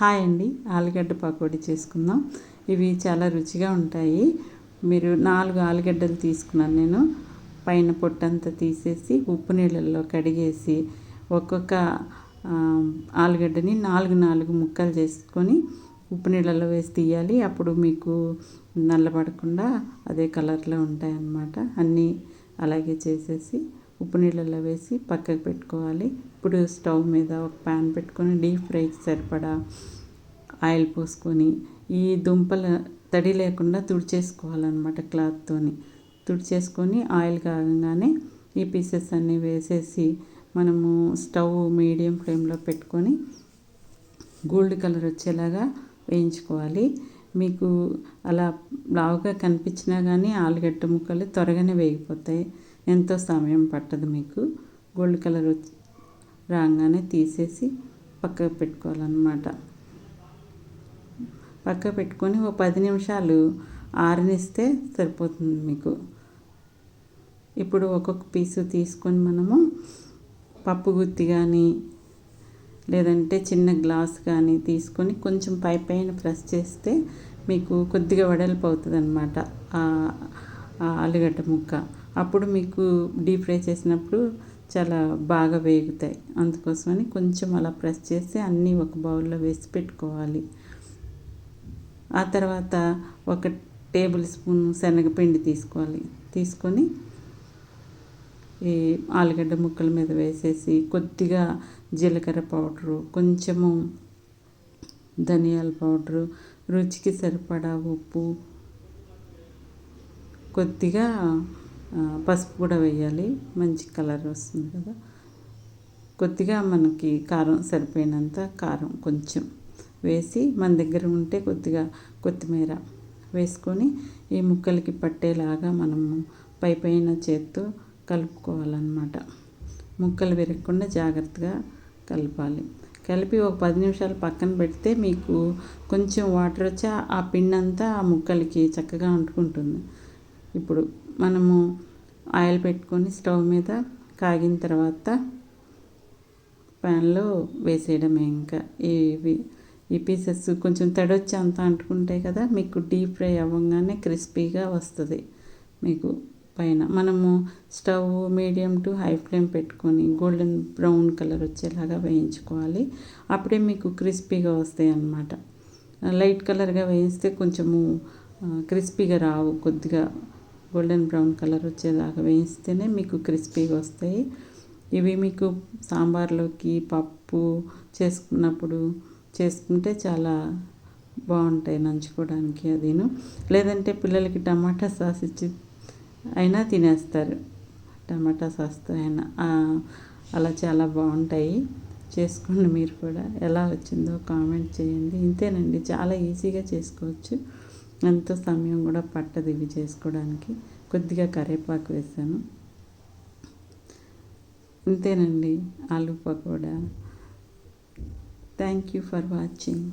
Hi అండి. ఆలుగడ్డ పకోడీ చేసుకుందాం. ఇవి చాలా రుచిగా ఉంటాయి. మీరు నాలుగు ఆలుగడ్డలు తీసుకున్నాను నేను. పైన పొట్టంతా తీసేసి ఉప్పు నీళ్ళల్లో కడిగేసి ఒక్కొక్క ఆలుగడ్డని నాలుగు నాలుగు ముక్కలు చేసుకొని ఉప్పు నీళ్ళల్లో వేసి తీయాలి. అప్పుడు మీకు నల్లబడకుండా అదే కలర్లో ఉంటాయన్నమాట. అన్నీ అలాగే చేసేసి ఉప్పు నీళ్ళల్లో వేసి పక్కకు పెట్టుకోవాలి. ఇప్పుడు స్టవ్ మీద ఒక ప్యాన్ పెట్టుకొని డీప్ ఫ్రైకి సరిపడా ఆయిల్ పోసుకొని ఈ దుంపల తడి లేకుండా తుడిచేసుకోవాలన్నమాట క్లాత్తోని. తుడిచేసుకొని ఆయిల్ కాగంగానే ఈ పీసెస్ అన్నీ వేసేసి మనము స్టవ్ మీడియం ఫ్లేమ్లో పెట్టుకొని గోల్డ్ కలర్ వచ్చేలాగా వేయించుకోవాలి. మీకు అలా లావుగా కనిపించినా కానీ ఆలుగడ్డ ముక్కలు త్వరగానే వేగిపోతాయి. ఎంతో సమయం పట్టదు మీకు. గోల్డ్ కలర్ రాగానే తీసేసి పక్కకు పెట్టుకోవాలన్నమాట. పక్క పెట్టుకొని ఒక పది నిమిషాలు ఆరనిస్తే సరిపోతుంది మీకు. ఇప్పుడు ఒక్కొక్క పీసు తీసుకొని మనము పప్పు గుత్తి కానీ లేదంటే చిన్న గ్లాస్ కానీ తీసుకొని కొంచెం పై పైన ప్రెస్ చేస్తే మీకు కొద్దిగా వెడల్పు అవుతుంది అనమాట ఆలుగడ్డ ముక్క. అప్పుడు మీకు డీప్ ఫ్రై చేసినప్పుడు చాలా బాగా వేగుతాయి. అందుకోసమని కొంచెం అలా ప్రెస్ చేసి అన్నీ ఒక బౌల్లో వేసి పెట్టుకోవాలి. ఆ తర్వాత ఒక టేబుల్ స్పూన్ శనగపిండి తీసుకోవాలి. తీసుకొని ఈ ఆలుగడ్డ ముక్కల మీద వేసేసి కొద్దిగా జీలకర్ర పౌడరు కొంచెము ధనియాల పౌడరు రుచికి సరిపడా ఉప్పు కొద్దిగా పసుపు కూడా వేయాలి. మంచి కలర్ వస్తుంది కదా. కొద్దిగా మనకి కారం సరిపోయినంత కారం కొంచెం వేసి మన దగ్గర ఉంటే కొద్దిగా కొత్తిమీర వేసుకొని ఈ ముక్కలకి పట్టేలాగా మనము పై పైన చేత్తో కలుపుకోవాలన్నమాట. ముక్కలు విరగకుండా జాగ్రత్తగా కలపాలి. కలిపి ఒక పది నిమిషాలు పక్కన పెడితే మీకు కొంచెం వాటర్ వచ్చి ఆ పిండి అంతా ఆ ముక్కలకి చక్కగా అంటుకుంటుంది. ఇప్పుడు మనము ఆయిల్ పెట్టుకొని స్టవ్ మీద కాగిన తర్వాత ప్యాన్లో వేసేయడమే ఇంకా. ఇవి ఈ పీసెస్ కొంచెం తడొచ్చి అంతా అంటుకుంటాయి కదా మీకు డీప్ ఫ్రై అవ్వగానే క్రిస్పీగా వస్తుంది. మీకు పైన మనము stove medium to high flame పెట్టుకొని గోల్డెన్ బ్రౌన్ కలర్ వచ్చేలాగా వేయించుకోవాలి. అప్పుడే మీకు క్రిస్పీగా వస్తాయి అన్నమాట. లైట్ కలర్గా వేయిస్తే కొంచెము క్రిస్పీగా రావు కొద్దిగా. గోల్డెన్ బ్రౌన్ కలర్ వచ్చేదాకా వేయిస్తేనే మీకు క్రిస్పీగా వస్తాయి. ఇవి మీకు సాంబార్లోకి పప్పు చేసుకున్నప్పుడు చేసుకుంటే చాలా బాగుంటాయి నంచుకోవడానికి అదిను. లేదంటే పిల్లలకి టమాటా సాస్ ఇచ్చి అయినా తినేస్తారు. టమాటా సాస్తో అయినా. అలా చాలా బాగుంటాయి. చేసుకోండి మీరు కూడా. ఎలా వచ్చిందో కామెంట్ చేయండి. ఇంతేనండి. చాలా ఈజీగా చేసుకోవచ్చు. ఎంతో సమయం కూడా పట్టదు ఇవి చేసుకోవడానికి. కొద్దిగా కరివేపాకు వేసాను. అంతేనండి aloo pakoda. Thank you for watching